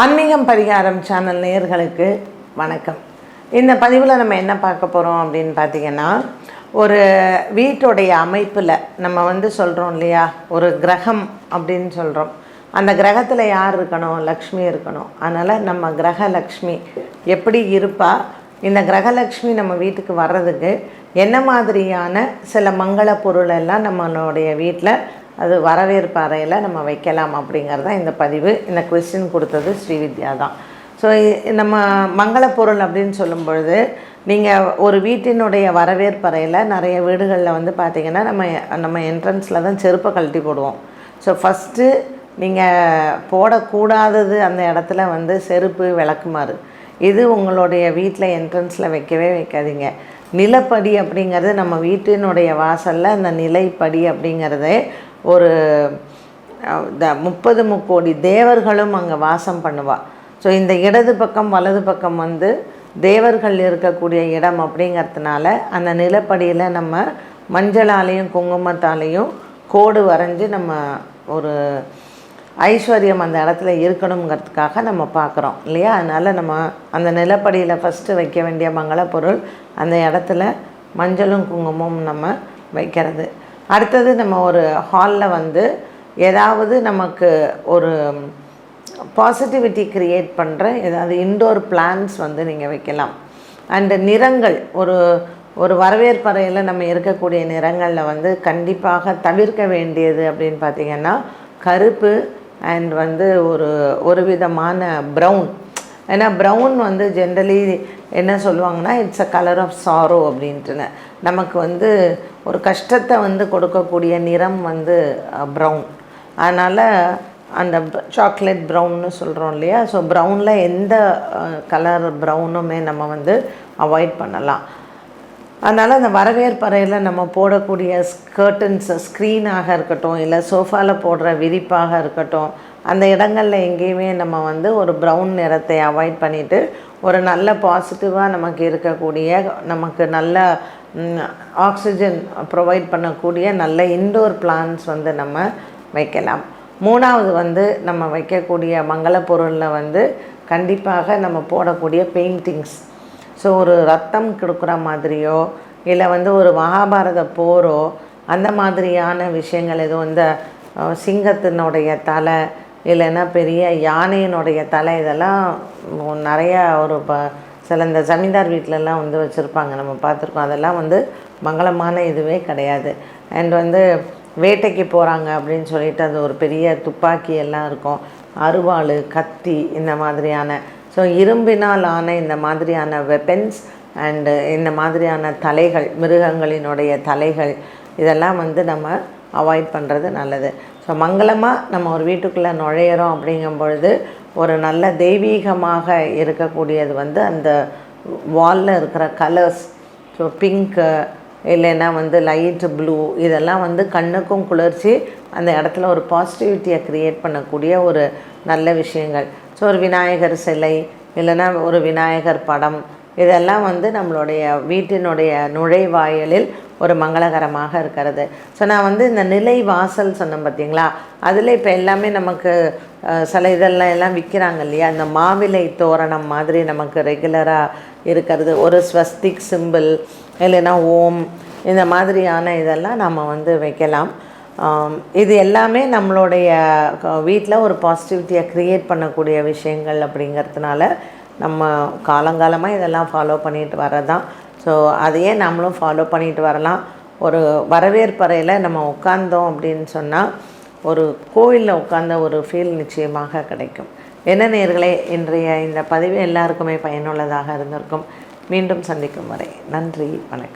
ஆன்மீகம் பரிகாரம் சேனல் நேயர்களுக்கு வணக்கம். இந்த பதிவில் நம்ம என்ன பார்க்க போகிறோம் அப்படின்னு பார்த்தீங்கன்னா ஒரு வீட்டுடைய அமைப்பில் நம்ம வந்து சொல்கிறோம் இல்லையா? ஒரு கிரகம் அப்படின்னு சொல்கிறோம் அந்த கிரகத்தில் யார் இருக்கணும்? லக்ஷ்மி இருக்கணும். அதனால் நம்ம கிரக லக்ஷ்மி எப்படி இருப்பா? இந்த கிரகலக்ஷ்மி நம்ம வீட்டுக்கு வர்றதுக்கு என்ன மாதிரியான சில மங்கள பொருளெல்லாம் நம்மளுடைய வீட்டில் அது வரவேற்பு அறையில் நம்ம வைக்கலாம் அப்படிங்கிறது தான் இந்த பதிவு. இந்த கொஸ்டின் கொடுத்தது ஸ்ரீவித்யா தான். ஸோ நம்ம மங்கள பொருள் அப்படின்னு சொல்லும் பொழுது நீங்கள் ஒரு வீட்டினுடைய வரவேற்பறையில் நிறைய வீடுகளில் வந்து பார்த்தீங்கன்னா நம்ம நம்ம என்ட்ரன்ஸில் தான் செருப்பை கழட்டி போடுவோம். ஸோ ஃபஸ்ட்டு நீங்கள் போடக்கூடாதது அந்த இடத்துல வந்து செருப்பு விளக்குமாறு. இது உங்களுடைய வீட்டில் என்ட்ரன்ஸில் வைக்கவே வைக்காதீங்க. நிலப்படி அப்படிங்கிறது நம்ம வீட்டினுடைய வாசலில் அந்த நிலைப்படி அப்படிங்கிறதே ஒரு த முப்பது முக்கோடி தேவர்களும் அங்கே வாசம் பண்ணுவா. ஸோ இந்த இடது பக்கம் வலது பக்கம் வந்து தேவர்கள் இருக்கக்கூடிய இடம் அப்படிங்கிறதுனால அந்த நிலப்படியில் நம்ம மஞ்சளாலையும் குங்குமத்தாலையும் கோடு வரைஞ்சி நம்ம ஒரு ஐஸ்வர்யம் அந்த இடத்துல இருக்கணுங்கிறதுக்காக நம்ம பார்க்குறோம் இல்லையா? அதனால் நம்ம அந்த நிலப்படியில் ஃபஸ்ட்டு வைக்க வேண்டிய மங்கள பொருள் அந்த இடத்துல மஞ்சளும் குங்குமமும் நம்ம வைக்கிறது. அடுத்தது நம்ம ஒரு ஹாலில் வந்து ஏதாவது நமக்கு ஒரு பாசிட்டிவிட்டி க்ரியேட் பண்ணுற ஏதாவது இன்டோர் பிளான்ஸ் வந்து நீங்கள் வைக்கலாம். அண்டு நிறங்கள் ஒரு ஒரு வரவேற்பறையில் நம்ம இருக்கக்கூடிய நிறங்களில் வந்து கண்டிப்பாக தவிர்க்க வேண்டியது அப்படின்னு பார்த்தீங்கன்னா கருப்பு அண்ட் வந்து ஒரு ஒரு விதமான ப்ரௌன் ஏன்னா ப்ரௌன் வந்து ஜென்ரலி என்ன சொல்லுவாங்கன்னா it's a colour of sorrow அப்படின்ட்டுன்னு. நமக்கு வந்து ஒரு கஷ்டத்தை வந்து கொடுக்கக்கூடிய நிறம் வந்து ப்ரௌன் அதனால் அந்த சாக்லேட் ப்ரௌன்னு சொல்கிறோம் இல்லையா? ஸோ ப்ரௌனில் எந்த கலர் ப்ரௌனுமே நம்ம வந்து அவாய்ட் பண்ணலாம். அதனால் அந்த வரவேற்பறையில் நம்ம போடக்கூடிய ஸ்கர்டன்ஸ் ஸ்க்ரீனாக இருக்கட்டும் இல்லை சோஃபாவில் போடுற விரிப்பாக இருக்கட்டும் அந்த இடங்களில் எங்கேயுமே நம்ம வந்து ஒரு ப்ரௌன் நிறத்தை அவாய்ட் பண்ணிவிட்டு ஒரு நல்ல பாசிட்டிவாக நமக்கு இருக்கக்கூடிய நமக்கு நல்ல ஆக்சிஜன் ப்ரொவைட் பண்ணக்கூடிய நல்ல இன்டோர் பிளான்ஸ் வந்து நம்ம வைக்கலாம். மூணாவது வந்து நம்ம வைக்கக்கூடிய மங்கள பொருளில் வந்து கண்டிப்பாக நம்ம போடக்கூடிய பெயிண்டிங்ஸ் ஸோ ஒரு ரத்தம் கொடுக்குற மாதிரியோ இல்லை வந்து ஒரு மகாபாரத போரோ அந்த மாதிரியான விஷயங்கள் எதுவும் இந்த சிங்கத்தினுடைய தலை இல்லைன்னா பெரிய யானையினுடைய தலை இதெல்லாம் நிறையா ஒரு ப சில இந்த ஜமீன்தார் வீட்டிலலாம் வந்து வச்சுருப்பாங்க. நம்ம பார்த்துருக்கோம். அதெல்லாம் வந்து மங்களமான இதுவே கிடையாது. அண்ட் வந்து வேட்டைக்கு போகிறாங்க அப்படின்னு சொல்லிட்டு அது ஒரு பெரிய துப்பாக்கி எல்லாம் இருக்கும். அருவாள் கத்தி இந்த மாதிரியான. ஸோ இரும்பினால் ஆன இந்த மாதிரியான வெப்பன்ஸ் அண்டு இந்த மாதிரியான தலைகள் மிருகங்களினுடைய தலைகள் இதெல்லாம் வந்து நம்ம அவாய்ட் பண்ணுறது நல்லது. ஸோ மங்களமாக நம்ம ஒரு வீட்டுக்குள்ளே நுழையிறோம் அப்படிங்கும் பொழுது ஒரு நல்ல தெய்வீகமாக இருக்கக்கூடியது வந்து அந்த வாலில் இருக்கிற கலர்ஸ் ஸோ பிங்க்கு இல்லைன்னா வந்து லைட் ப்ளூ இதெல்லாம் வந்து கண்ணுக்கும் குளிர்ச்சி அந்த இடத்துல ஒரு பாசிட்டிவிட்டியை க்ரியேட் பண்ணக்கூடிய ஒரு நல்ல விஷயங்கள். ஸோ ஒரு விநாயகர் சிலை இல்லைன்னா ஒரு விநாயகர் படம் இதெல்லாம் வந்து நம்மளுடைய வீட்டினுடைய நுழைவாயலில் ஒரு மங்களகரமாக இருக்கிறது. ஸோ நான் வந்து இந்த நிலை வாசல் சொன்னேன் பார்த்தீங்களா அதில் இப்போ எல்லாமே நமக்கு சில இதெல்லாம் எல்லாம் விற்கிறாங்க இல்லையா? இந்த மாவிலை தோரணம் மாதிரி நமக்கு ரெகுலராக இருக்கிறது. ஒரு ஸ்வஸ்திக் சிம்பிள் இல்லைன்னா ஓம் இந்த மாதிரியான இதெல்லாம் நம்ம வந்து வைக்கலாம். இது எல்லாமே நம்மளுடைய வீட்டில் ஒரு பாசிட்டிவிட்டியை க்ரியேட் பண்ணக்கூடிய விஷயங்கள் அப்படிங்கிறதுனால நம்ம காலங்காலமாக இதெல்லாம் ஃபாலோ பண்ணிட்டு வரதான் ஸோ அதையே நம்மளும் ஃபாலோ பண்ணிட்டு வரலாம். ஒரு வரவேற்பறையில் நம்ம உட்காந்தோம் அப்படின்னு சொன்னால் ஒரு கோயிலில் உட்கார்ந்த ஒரு ஃபீல் நிச்சயமாக கிடைக்கும். என்ன நேர்களே இன்றைய இந்த பதிவு எல்லாருக்குமே பயனுள்ளதாக இருந்திருக்கும். மீண்டும் சந்திக்கும் வரை நன்றி வணக்கம்.